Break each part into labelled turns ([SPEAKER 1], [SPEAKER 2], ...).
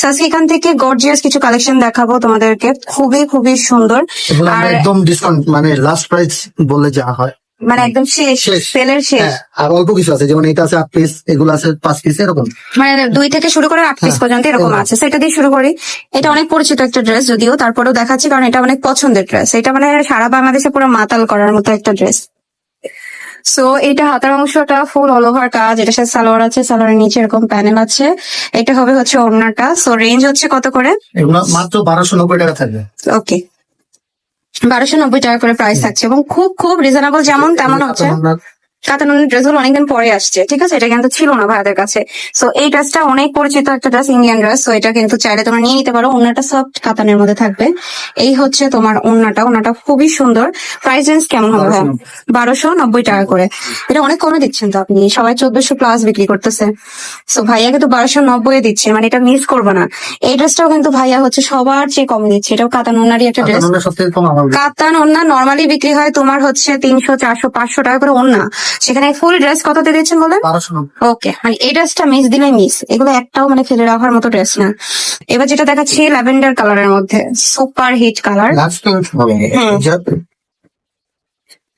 [SPEAKER 1] So, আজকে এখান থেকে গর্জিয়াস কিছু কালেকশন দেখাবো তোমাদেরকে। খুবই খুবই সুন্দর। আর-
[SPEAKER 2] একদম ডিসকাউন্ট মানে লাস্ট প্রাইস বললে যা হয়।
[SPEAKER 1] মানে একদম শেষ। সেলের শেষ।
[SPEAKER 2] হ্যাঁ আর অল্প কিছু আছে যেমন এটা আছে আট পিস এগুলো আছে পাঁচ পিস এরকম।
[SPEAKER 1] মানে দুই থেকে শুরু করে আট পিস
[SPEAKER 2] হ্যাঁ,
[SPEAKER 1] পর্যন্ত এরকম। আছে। সেটা দিয়ে শুরু করি। এটা অনেক পরিচিত একটা ড্রেস যদিও তারপরেও দেখাচ্ছি কারণ এটা অনেক পছন্দের ড্রেস এটা মানে সারা বাংলাদেশে পুরো মাতাল করার মতো একটা ড্রেস সো এটা হাতার অংশটা ফুল অল ওভার কাজ। এটা সাথে সালোয়ার আছে সালোয়ারের নিচে এরকম প্যানেল আছে। এটা হবে হচ্ছে ওড়নাটা। সো রেঞ্জ হচ্ছে কত করে?
[SPEAKER 2] মাত্র বারোশো নব্বই টাকা থাকবে।
[SPEAKER 1] ওকে বারোশো নব্বই টাকা করে প্রাইস থাকছে এবং খুব খুব রিজনেবল যেমন তেমন হচ্ছে। কাতানোর ড্রেসগুলো অনেকদিন পরে আসছে ঠিক আছে? এটা কিন্তু ছিল না ভাইয়াদের কাছে। সো এই ড্রেসটা অনেক পরিচিত একটা ড্রেস ইন্ডিয়ান ড্রেস সো এটা কিন্তু চাইলে তোমরা নিয়ে নিতে পারো। ওনাটা সফট কাতানের মধ্যে থাকবে। এই হচ্ছে তোমার ওনাটা ওনাটা খুবই সুন্দর। প্রাইস রেঞ্জ কেমন হবে ভাইয়া বারোশো। নব্বই টাকা করে। এটা অনেক কমে দিচ্ছেন তো আপনি? সবাই চোদ্দশো প্লাস বিক্রি করতেছে। সো ভাইয়া কিন্তু বারোশো নব্বই দিচ্ছে। মানে এটা মিস করব না। এই ড্রেসটাও কিন্তু ভাইয়া হচ্ছে সবার চেয়ে কমে দিচ্ছে। এটাও কাতান ওনারই একটা ড্রেস কাতান ওন্না নর্মালি বিক্রি হয় তোমার হচ্ছে তিনশো চারশো পাঁচশো টাকা করে ওন্না সেখানে ফুল ড্রেস কত দিয়েছেন বলে ওকে আর এই ড্রেসটা মিস দিলে মিস এগুলো একটাও মানে ফেলে রাখার মতো ড্রেস না। এবার যেটা দেখাচ্ছি ল্যাভেন্ডার কালারের মধ্যে। সুপার হিট কালার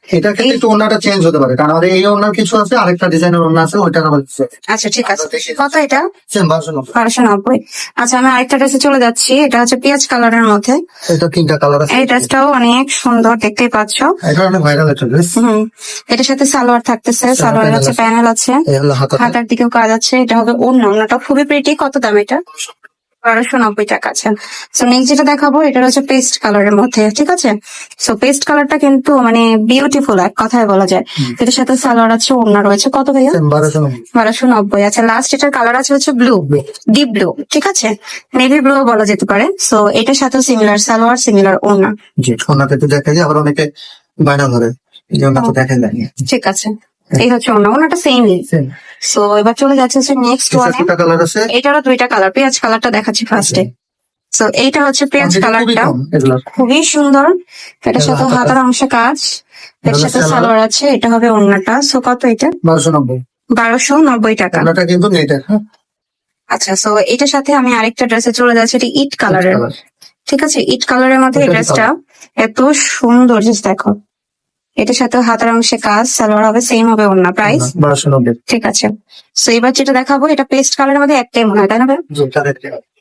[SPEAKER 2] এটা ক্ষেত্রে একটু ওনাটা চেঞ্জ হতে পারে। কারণ আমাদের এই ওনার কিছু আছে আরেকটা ডিজাইনের ওনা আছে ওইটা আবার
[SPEAKER 1] আচ্ছা ঠিক আছে। কত এটা?
[SPEAKER 2] সেম বারোশো নব্বই
[SPEAKER 1] বারোশো নব্বই আচ্ছা আমি আরেকটা ড্রেসে চলে যাচ্ছি। এটা হচ্ছে পেঁয়াজ কালারের মধ্যে।
[SPEAKER 2] এটা তিনটা কালার আছে।
[SPEAKER 1] এই ড্রেসটাও অনেক সুন্দর দেখতেই পাচ্ছ।
[SPEAKER 2] এটা অনেক ভাইরাল একটা ড্রেস
[SPEAKER 1] হুম। এটার সাথে সালোয়ার থাকতেছে। সালোয়ারের হচ্ছে প্যানেল আছে। হাতার দিকেও কাজ আছে। এটা হবে ওড়না। ওড়নাটা খুবই প্রিটি কত দাম এটা? বারোশো নব্বই টাকা আছে। সো নেক্সট যেটা দেখাবো এটা হচ্ছে পেস্ট কালারের মধ্যে ঠিক আছে? সো পেস্ট কালারটা কিন্তু মানে বিউটিফুল এক কথায় বলা যায়। এটার সাথে সালোয়ার আছে ওড়না রয়েছে। কত ভাইয়া?
[SPEAKER 2] বারোশো নব্বই।
[SPEAKER 1] আচ্ছা লাস্ট এটার কালার আছে হচ্ছে ব্লু ডিপ ব্লু ঠিক আছে? নেভি ব্লু বলা যেতে পারে। সো এটার সাথে সিমিলার সালোয়ার সিমিলার ওড়না।
[SPEAKER 2] জি ওনাতে একটু দেখা যায় আবার অনেকে বাইনা ধরে। দেখা যায়।
[SPEAKER 1] ঠিক আছে। এই হচ্ছে ওড়নাটা সেমই
[SPEAKER 2] সেম
[SPEAKER 1] সো এবার চলে যাচ্ছে হচ্ছে নেক্সট ওয়ানে
[SPEAKER 2] দুটা কালার আছে?
[SPEAKER 1] এটারও দুইটা কালার পেঁয়াজ কালারটা দেখাচ্ছি ফার্স্টে তো এইটা হচ্ছে পেঁয়াজ কালারটা খুবই সুন্দর। এটার সাথে হাতার অংশে কাজ। এর সাথে
[SPEAKER 2] সালোয়ার।
[SPEAKER 1] আছে এটা হবে ওড়নাটা সো কত এটা?
[SPEAKER 2] বারোশো নব্বই।
[SPEAKER 1] বারোশো নব্বই টাকা।
[SPEAKER 2] কিন্তু হ্যাঁ?
[SPEAKER 1] আচ্ছা সো এটার সাথে আমি আরেকটা ড্রেসে চলে যাচ্ছি এটা ইট কালারের ঠিক আছে? ইট কালারের মধ্যে এই ড্রেসটা এত সুন্দর জাস্ট দেখো। এটার সাথে হাতার অংশে কাজ সালোয়ার হবে সেম হবে ওড়না প্রাইস ঠিক আছে। সো এবার যেটা দেখাবো এটা পেস্ট কালারের মধ্যে একটাই মনে হয় তাই না ভাই?
[SPEAKER 2] এটা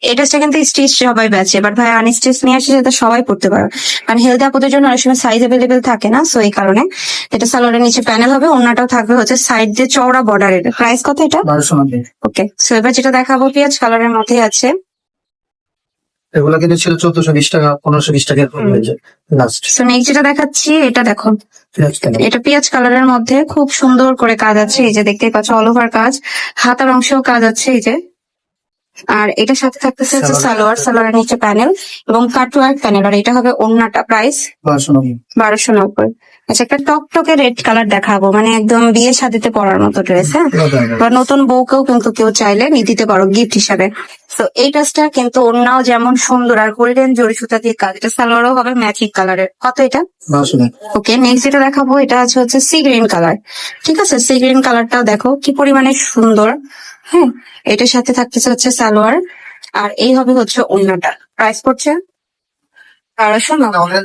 [SPEAKER 1] এই ড্রেসটা কিন্তু স্টিচ সবাই বেচে বাট ভাই আনস্টিচ নিয়ে আসে যাতে সবাই পড়তে পারে। কারণ হেলথ আপুদের জন্য অনেক সময় সাইজ অ্যাভেলেবেল থাকে না সো এই কারণে। এটা সালোয়ারের নিচে প্যানেল হবে অন্যটাও থাকবে হচ্ছে সাইড দিয়ে চওড়া বর্ডারের প্রাইস কত এটা? ওকে সো এবার যেটা দেখাবো পেঁয়াজ কালারের মধ্যে আছে।
[SPEAKER 2] এগুলো কিন্তু ছিল চোদ্দশো বিশ টাকা পনেরোশো বিশ টাকা এরকম হয়েছে লাস্ট
[SPEAKER 1] নেক্সট যেটা দেখাচ্ছি এটা দেখো। এটা পেঁয়াজ কালারের মধ্যে খুব সুন্দর করে কাজ আছে এই যে দেখতেই পাচ্ছ অল ওভার কাজ। হাতার অংশেও কাজ আছে এই যে। আর এটার সাথে থাকতেছে হচ্ছে
[SPEAKER 2] সালোয়ার।
[SPEAKER 1] সালোয়ার সালোয়ারের নিচে প্যানেল এবং কাটওয়ার্ক প্যানেল আর এটা হবে ওন্নাটা প্রাইস
[SPEAKER 2] বারোশো নব্বই।
[SPEAKER 1] আচ্ছা একটা টকটকে রেড কালার দেখাবো মানে একদম বিয়ে শাদিতে পরার মতো ড্রেস হ্যাঁ? বা নতুন বউকেও কিন্তু কেউ চাইলে নিয়ে দিতে পারো গিফট হিসাবে। তো এই ড্রেসটা কিন্তু অন্যও যেমন সুন্দর আর গোল্ডেন জরি সুতা দিয়ে কাজ এটা সালোয়ারও হবে ম্যাচিং কালারের কত এটা? ওকে নেক্সট যেটা দেখাবো এটা আছে হচ্ছে সি গ্রিন কালার ঠিক আছে? সি গ্রিন কালারটাও দেখো কি পরিমাণে সুন্দর। হ্যাঁ এটার সাথে থাকতেছে হচ্ছে সালোয়ার আর এই হবে হচ্ছে অন্যটা প্রাইস পড়ছে বারোশো নব্বই।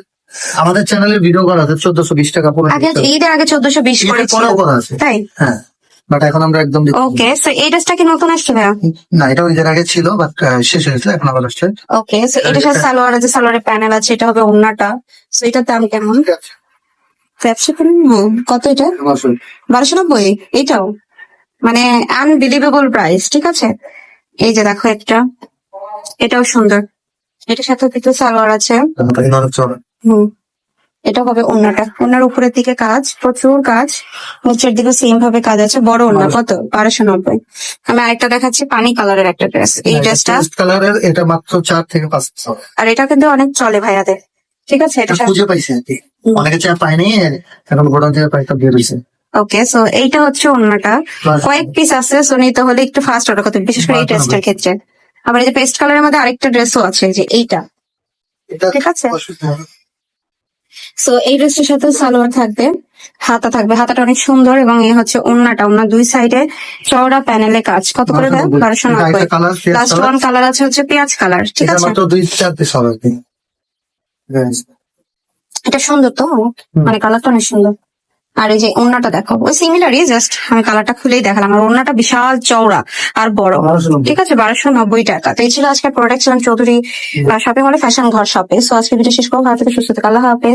[SPEAKER 2] আমাদের চ্যানেলে ভিডিও করা আছে চোদ্দশো বিশ টাকা পনেরো
[SPEAKER 1] আগে ঈদের আগে চোদ্দশো বিশ
[SPEAKER 2] পরেও করা আছে।
[SPEAKER 1] তাই?
[SPEAKER 2] হ্যাঁ বাট এখন আমরা একদম
[SPEAKER 1] ওকে সো এই ড্রেসটা কি নতুন আসছে ভাইয়া?
[SPEAKER 2] না এটা আগে ছিল বাট শেষ হয়েছে এখন আবার আসছে।
[SPEAKER 1] ওকে সো এটার সাথে সালোয়ার আছে সালোয়ারের প্যানেল আছে এটা হবে ওন্নাটা। সো এটার দাম কেমন? ব্যবসা। করেন হ্যাঁ। কত এটা।
[SPEAKER 2] বারোশো
[SPEAKER 1] নব্বই? এটাও? মানে আনবিলিভেবল প্রাইস ঠিক আছে? এই যে দেখো একটা এটাও সুন্দর। এটার সাথে কিন্তু সালোয়ার আছে। হুম। এটা হবে ওন্নাটা। ওনার উপরের দিকে কাজ প্রচুর কাজ। নিচের দিকে সেম ভাবে কাজ আছে। বড় ওন্না কত? বারোশো নব্বই। আমি আরেকটা দেখাচ্ছি পানি কালারের একটা ড্রেস এই ড্রেসটা
[SPEAKER 2] কালারের এটা মাত্র চার থেকে পাঁচ
[SPEAKER 1] আর এটা কিন্তু অনেক চলে ভাইয়াদের। ঠিক আছে? এটা
[SPEAKER 2] খুঁজে পাইছে অনেকে চেয়ার পায়নি এখন গোডাউন থেকে প্রাইসটা বের হয়েছে
[SPEAKER 1] ওকে সো এইটা হচ্ছে অন্যটা কয়েক পিস আছে সো নিতে হলে একটু ফাস্ট অর্ডার করতে হবে, বিশেষ করে এই ড্রেসটার ক্ষেত্রে। আবার এই যে পেস্ট কালারের মধ্যে আরেকটা ড্রেসও আছে যে এইটা। ঠিক আছে? সো এই ড্রেসটার সাথে সালোয়ার থাকবে হাতা থাকবে। হাতাটা অনেক সুন্দর এবং এই হচ্ছে ওন্নাটা ওন্না দুই সাইডে চওড়া প্যানেলে কাজ। কত করে দেয় বারোশো নব্বই।
[SPEAKER 2] কালার
[SPEAKER 1] লাস্ট ওয়ান কালার আছে হচ্ছে পেঁয়াজ কালার ঠিক আছে? এটা সুন্দর তো? মানে কালারটা অনেক সুন্দর। আর এই যে ওন্নাটা দেখো ওই সিমিলারই জাস্ট আমি কালারটা খুলেই দেখালাম। আর ওন্নাটা বিশাল চওড়া আর বড়। ঠিক আছে বারোশো নব্বই টাকা। তো এই ছিল আজকে প্রোডাক্ট ছিলাম চৌধুরী শপিং মলে ফ্যাশন ঘর শপে সো আজকে ভিডিও শেষ করব। ভালো থেকে সুস্থ থেকে। আল্লাহ হাফেজ।